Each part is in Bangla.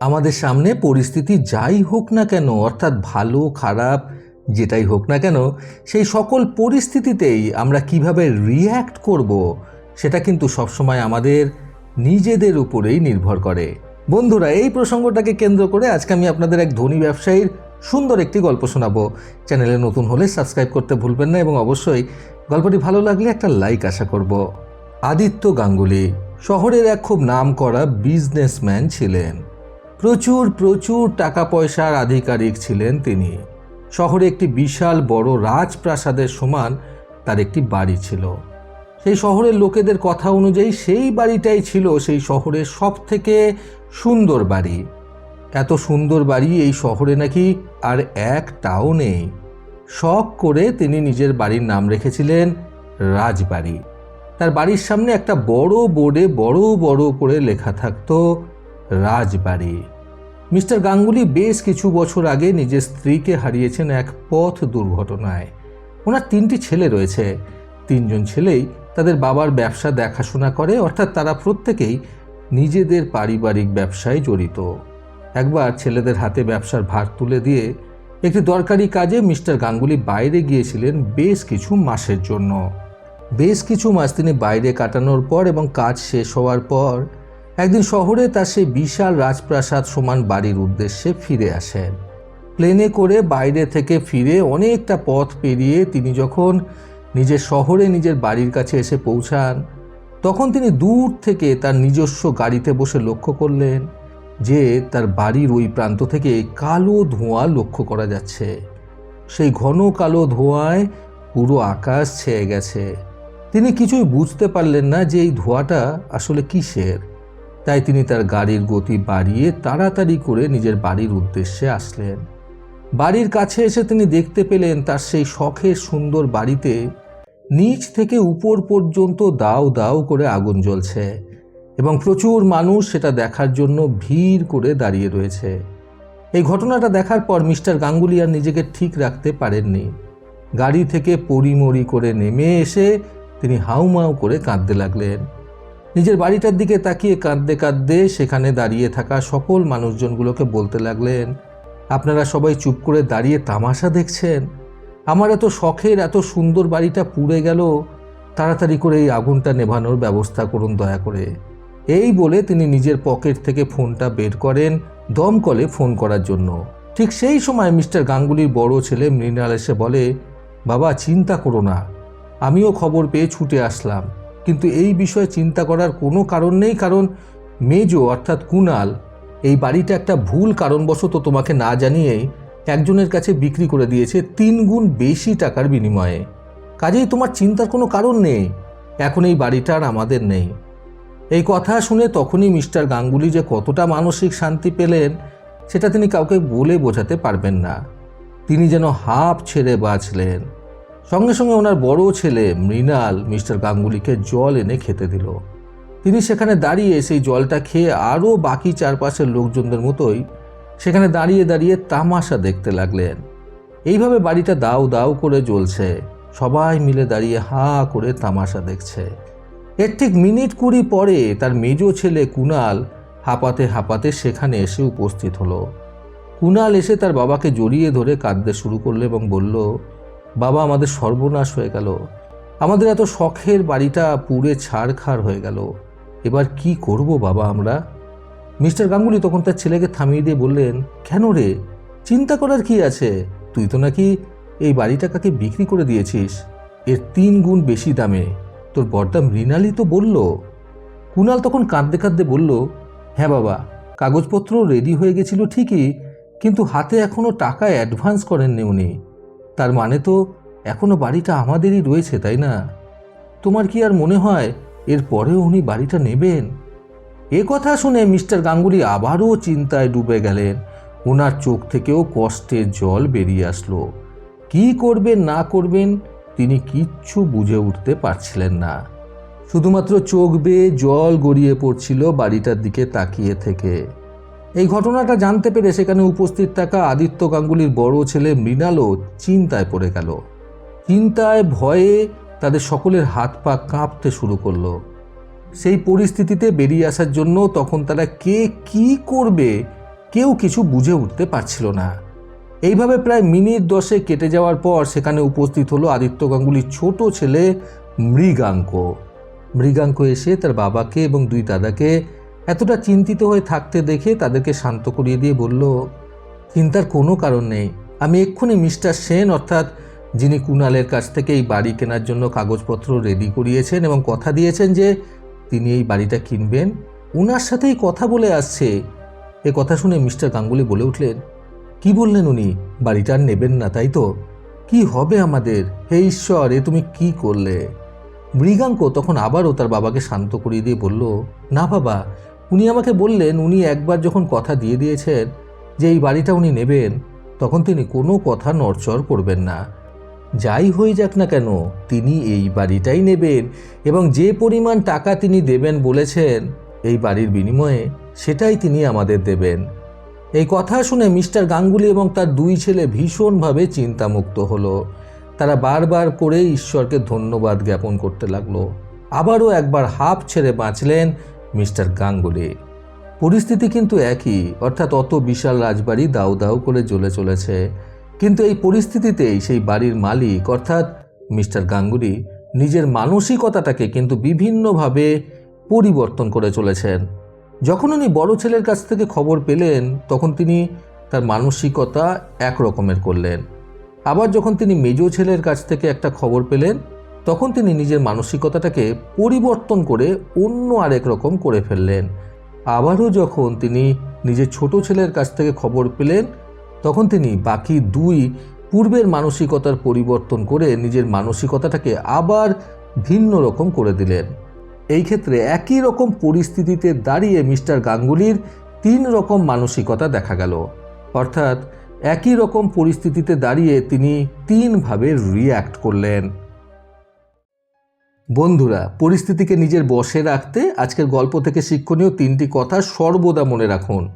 আমাদের সামনে পরিস্থিতি যাই হোক না কেন, অর্থাৎ ভালো, খারাপ, যেটাই হোক না কেন, সেই সকল পরিস্থিতিতেই আমরা কীভাবে রিয়্যাক্ট করব, সেটা কিন্তু সবসময় আমাদের নিজেদের উপরেই নির্ভর করে। বন্ধুরা, এই প্রসঙ্গটাকে কেন্দ্র করে আজকে আমি আপনাদের এক ধনী ব্যবসায়ীর সুন্দর একটি গল্প শোনাবো। চ্যানেলে নতুন হলে সাবস্ক্রাইব করতে ভুলবেন না এবং অবশ্যই গল্পটি ভালো লাগলে একটা লাইক আশা করব। আদিত্য গাঙ্গুলি, শহরের এক খুব নাম করা বিজনেসম্যান ছিলেন। প্রচুর প্রচুর টাকা পয়সার আধিকারিক ছিলেন তিনি। শহরে একটি বিশাল বড় রাজপ্রাসাদের সমান তার একটি বাড়ি ছিল। সেই শহরের লোকেদের কথা অনুযায়ী সেই বাড়িটাই ছিল সেই শহরের সব থেকে সুন্দর বাড়ি। এত সুন্দর বাড়ি এই শহরে নাকি আর একটাও নেই। শখ করে তিনি নিজের বাড়ির নাম রেখেছিলেন রাজবাড়ি। তার বাড়ির সামনে একটা বড় বোর্ডে বড় বড় করে লেখা থাকতো রাজবাড়ি। মিস্টার গাঙ্গুলি বেশ কিছু বছর আগে নিজের স্ত্রীকে হারিয়েছেন এক পথ দুর্ঘটনায়। ওনার তিনটি ছেলে রয়েছে। তিনজন ছেলেই তাদের বাবার ব্যবসা দেখাশোনা করে, অর্থাৎ তারা প্রত্যেকেই নিজেদের পারিবারিক ব্যবসায় জড়িত। একবার ছেলেদের হাতে ব্যবসার ভার তুলে দিয়ে একটি দরকারি কাজে মিস্টার গাঙ্গুলি বাইরে গিয়েছিলেন বেশ কিছু মাসের জন্য। বেশ কিছু মাস তিনি বাইরে কাটানোর পর এবং কাজ শেষ হওয়ার পর একদিন শহরে তার সেই বিশাল রাজপ্রাসাদ সমান বাড়ির উদ্দেশ্যে ফিরে আসেন। প্লেনে করে বাইরে থেকে ফিরে অনেকটা পথ পেরিয়ে তিনি যখন নিজের শহরে নিজের বাড়ির কাছে এসে পৌঁছান, তখন তিনি দূর থেকে তার নিজস্ব গাড়িতে বসে লক্ষ্য করলেন যে তার বাড়ির ওই প্রান্ত থেকে কালো ধোঁয়া লক্ষ্য করা যাচ্ছে। সেই ঘন কালো ধোঁয়ায় পুরো আকাশ ছেয়ে গেছে। তিনি কিছুই বুঝতে পারলেন না যে এই ধোঁয়াটা আসলে কিসের। তাই তিনি তার গাড়ির গতি বাড়িয়ে তাড়াতাড়ি করে নিজের বাড়ির উদ্দেশ্যে আসলেন। বাড়ির কাছে এসে তিনি দেখতে পেলেন তার সেই শখের সুন্দর বাড়িতে নিচ থেকে উপর পর্যন্ত দাও দাও করে আগুন জ্বলছে এবং প্রচুর মানুষ সেটা দেখার জন্য ভিড় করে দাঁড়িয়ে রয়েছে। এই ঘটনাটা দেখার পর মিস্টার গাঙ্গুলি আর নিজেকে ঠিক রাখতে পারেননি। গাড়ি থেকে পরিমরি করে নেমে এসে তিনি হাউমাউ করে কাঁদতে লাগলেন। নিজের বাড়িটার দিকে তাকিয়ে কাঁদতে কাঁদতে সেখানে দাঁড়িয়ে থাকা সকল মানুষজনগুলোকে বলতে লাগলেন, আপনারা সবাই চুপ করে দাঁড়িয়ে তামাশা দেখছেন? আমার এত শখের, এত সুন্দর বাড়িটা পুড়ে গেল। তাড়াতাড়ি করে এই আগুনটা নেভানোর ব্যবস্থা করুন দয়া করে। এই বলে তিনি নিজের পকেট থেকে ফোনটা বের করেন দমকলে ফোন করার জন্য। ঠিক সেই সময় মিস্টার গাঙ্গুলির বড় ছেলে মৃণাল এসে বলে, বাবা, চিন্তা করো না। আমিও খবর পেয়ে ছুটে আসলাম। কিন্তু এই বিষয়ে চিন্তা করার কোনো কারণ নেই, কারণ মেজো, অর্থাৎ কুনাল, এই বাড়িটা একটা ভুল কারণবশত তোমাকে না জানিয়েই একজনের কাছে বিক্রি করে দিয়েছে তিন গুণ বেশি টাকার বিনিময়ে। কাজেই তোমার চিন্তার কোনো কারণ নেই। এখন এই বাড়িটা আর আমাদের নেই। এই কথা শুনে তখনই মিস্টার গাঙ্গুলি যে কতটা মানসিক শান্তি পেলেন, সেটা তিনি কাউকে বলে বোঝাতে পারবেন না। তিনি যেন হাফ ছেড়ে বাঁচলেন। সঙ্গে সঙ্গে ওনার বড় ছেলে মৃণাল মিস্টার গাঙ্গুলিকে জল এনে খেতে দিল। তিনি সেখানে দাঁড়িয়ে সেই জলটা খেয়ে আরও বাকি চারপাশের লোকজনদের মতোই সেখানে দাঁড়িয়ে দাঁড়িয়ে তামাশা দেখতে লাগলেন। এইভাবে বাড়িটা দাও দাও করে জ্বলছে। সবাই মিলে দাঁড়িয়ে হাঁ করে তামাশা দেখছে। এর ঠিক মিনিট কুড়ি পরে তার মেজ ছেলে কুনাল হাঁপাতে হাঁপাতে সেখানে এসে উপস্থিত হলো। কুনাল এসে তার বাবাকে জড়িয়ে ধরে কাঁদতে শুরু করল এবং বলল বাবা আমাদের সর্বনাশ হয়ে গেল। আমাদের এত শখের বাড়িটা পুড়ে ছাড়খাড় হয়ে গেল। এবার কি করব বাবা আমরা? মিস্টার গাঙ্গুলি তখন তার ছেলেকে থামিয়ে দিয়ে বললেন, কেন রে? চিন্তা করার কি আছে? তুই তো নাকি এই বাড়িটা কাকে বিক্রি করে দিয়েছিস? এর তিন গুণ বেশি দামে। তোর বড়দা মৃণালী তো বলল। কুনাল তখন কাঁদতে কাঁদতে বলল হ্যাঁ বাবা, কাগজপত্র রেডি হয়ে গেছিল ঠিকই, কিন্তু হাতে এখনও টাকা অ্যাডভান্স করেননি উনি। তার মানে তো এখনও বাড়িটা আমাদেরই রয়েছে, তাই না? তোমার কি আর মনে হয় এর পরেও উনি বাড়িটা নেবেন? এ কথা শুনে মিস্টার গাঙ্গুলি আবারও চিন্তায় ডুবে গেলেন। ওনার চোখ থেকেও কষ্টের জল বেরিয়ে আসলো। কি করবেন, না করবেন তিনি কিচ্ছু বুঝে উঠতে পারছিলেন না। শুধুমাত্র চোখ বেয়ে জল গড়িয়ে পড়ছিল বাড়িটার দিকে তাকিয়ে থেকে। এই ঘটনাটা জানতে পেরে সেখানে উপস্থিত থাকা আদিত্য গাঙ্গুলির বড় ছেলে মৃণালও চিন্তায় পড়ে গেল। চিন্তায় ভয়ে তাদের সকলের হাত পা কাঁপতে শুরু করল। সেই পরিস্থিতিতে বেরিয়ে আসার জন্য তখন তারা কে কি করবে কেউ কিছু বুঝে উঠতে পারছিল না। এইভাবে প্রায় মিনিট দশে কেটে যাওয়ার পর সেখানে উপস্থিত হলো আদিত্য গাঙ্গুলির ছোট ছেলে মৃগাঙ্ক। মৃগাঙ্ক এসে তার বাবাকে এবং দুই দাদাকে এতটা চিন্তিত হয়ে থাকতে দেখে তাদেরকে শান্ত করিয়ে দিয়ে বলল, চিন্তার কোনো কারণ নেই। আমি এক্ষুনি মিস্টার সেন অর্থাৎ যিনি কুণালের কাছ থেকে এই বাড়ি কেনার জন্য কাগজপত্র রেডি করিয়েছেন এবং কথা দিয়েছেন যে তিনি এই বাড়িটা কিনবেন, উনার সাথেই কথা বলে আসছে। এ কথা শুনে মিস্টার গাঙ্গুলি বলে উঠলেন, কি বললেন উনি? বাড়িটা আর নেবেন না, তাই তো? কি হবে আমাদের? হে ঈশ্বর, এ তুমি কি করলে? মৃগাঙ্ক তখন আবারও তার বাবাকে শান্ত করিয়ে দিয়ে বলল, না বাবা উনি আমাকে বললেন, উনি একবার যখন কথা দিয়ে দিয়েছেন যে এই বাড়িটা উনি নেবেন, তখন তিনি কোনো কথা নড়চড় করবেন না। যাই হয়ে যাক না কেন, তিনি এই বাড়িটাই নেবেন এবং যে পরিমাণ টাকা তিনি দেবেন বলেছেন, এই বাড়ির বিনিময়ে সেটাই তিনি আমাদের দেবেন। এই কথা শুনে মিস্টার গাঙ্গুলি এবং তার দুই ছেলে ভীষণভাবে চিন্তামুক্ত হলো। তারা বারবার করে ঈশ্বরকে ধন্যবাদ জ্ঞাপন করতে লাগল। আবারও একবার হাফ ছেড়ে বাঁচলেন মিস্টার গাঙ্গুলি। পরিস্থিতি কিন্তু একই, অর্থাৎ অত বিশাল রাজবাড়ি দাউ দাউ করে জ্বলে চলেছে। কিন্তু এই পরিস্থিতিতেই সেই বাড়ির মালিক, অর্থাৎ মিস্টার গাঙ্গুলি, নিজের মানসিকতাটাকে কিন্তু বিভিন্নভাবে পরিবর্তন করে চলেছেন। যখন উনি বড় ছেলের কাছ থেকে খবর পেলেন, তখন তিনি তার মানসিকতা এক রকমের করলেন। আবার যখন তিনি মেজ ছেলের কাছ থেকে একটা খবর পেলেন তখন তিনি নিজের মানসিকতাটাকে পরিবর্তন করে অন্য আরেক রকম করে ফেললেন। আবারও যখন তিনি নিজের ছোট ছেলের কাছ থেকে খবর পেলেন, তখন তিনি বাকি দুই পূর্বের মানসিকতার পরিবর্তন করে নিজের মানসিকতাটাকে আবার ভিন্ন রকম করে দিলেন। এই ক্ষেত্রে একই রকম পরিস্থিতিতে দাঁড়িয়ে মিস্টার গাঙ্গুলির তিন রকম মানসিকতা দেখা গেল। অর্থাৎ একই রকম পরিস্থিতিতে দাঁড়িয়ে তিনি তিনভাবে রিয়্যাক্ট করলেন। বন্ধুরা, পরিস্থিতিকে নিজের বশে রাখতে আজকের গল্প থেকে শিক্ষণীয় তিনটি কথা সর্বদা মনে রাখুন।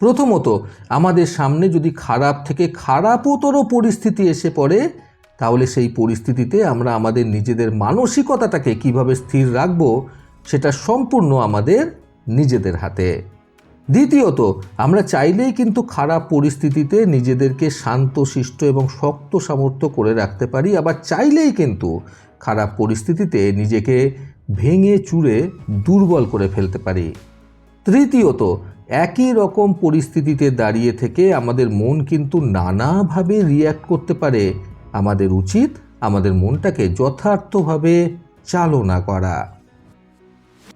প্রথমত, আমাদের সামনে যদি খারাপ থেকে খারাপতর পরিস্থিতি এসে পড়ে, তাহলে সেই পরিস্থিতিতে আমরা আমাদের নিজেদের মানসিকতাটাকে কীভাবে স্থির রাখব, সেটা সম্পূর্ণ আমাদের নিজেদের হাতে। দ্বিতীয়ত, আমরা চাইলেই কিন্তু খারাপ পরিস্থিতিতে নিজেদেরকে শান্ত, শিষ্ট এবং শক্ত সামর্থ্য করে রাখতে পারি, আবার চাইলেই কিন্তু খারাপ পরিস্থিতিতে নিজেকে ভেঙে চুরে দুর্বল করে ফেলতে পারি। তৃতীয়ত, একই রকম পরিস্থিতিতে দাঁড়িয়ে থেকে আমাদের মন কিন্তু নানাভাবে রিয়্যাক্ট করতে পারে। আমাদের উচিত আমাদের মনটাকে যথার্থভাবে চালনা করা।